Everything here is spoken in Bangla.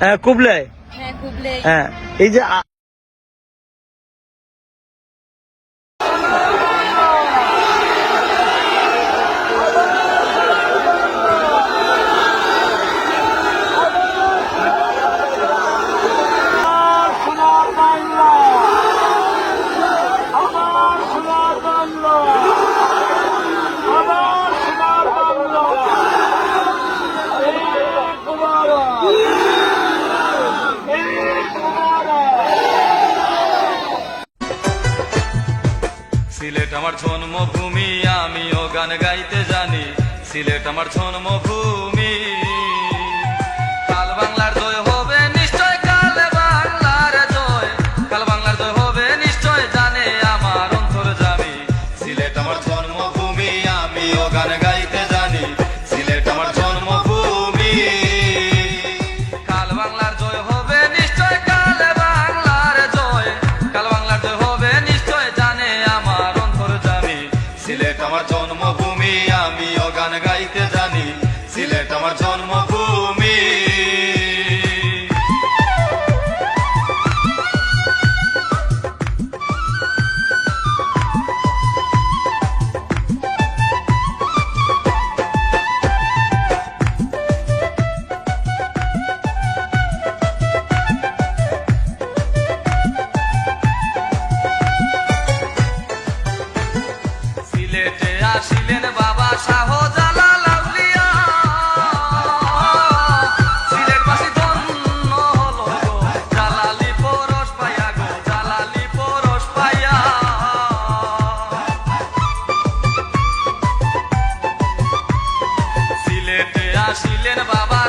হ্যাঁ হ্যাঁ কুবলে। হ্যাঁ এই যে সিলেট আমার জন্মভূমি আমিও গান গাইতে জানি। সিলেট আমার জন্মভূমি। সিলেট আমার জন্মভূমি আমি অগান গাইতে জানি। সিলেট আমার জন্মভূমি ছিলেন বাবা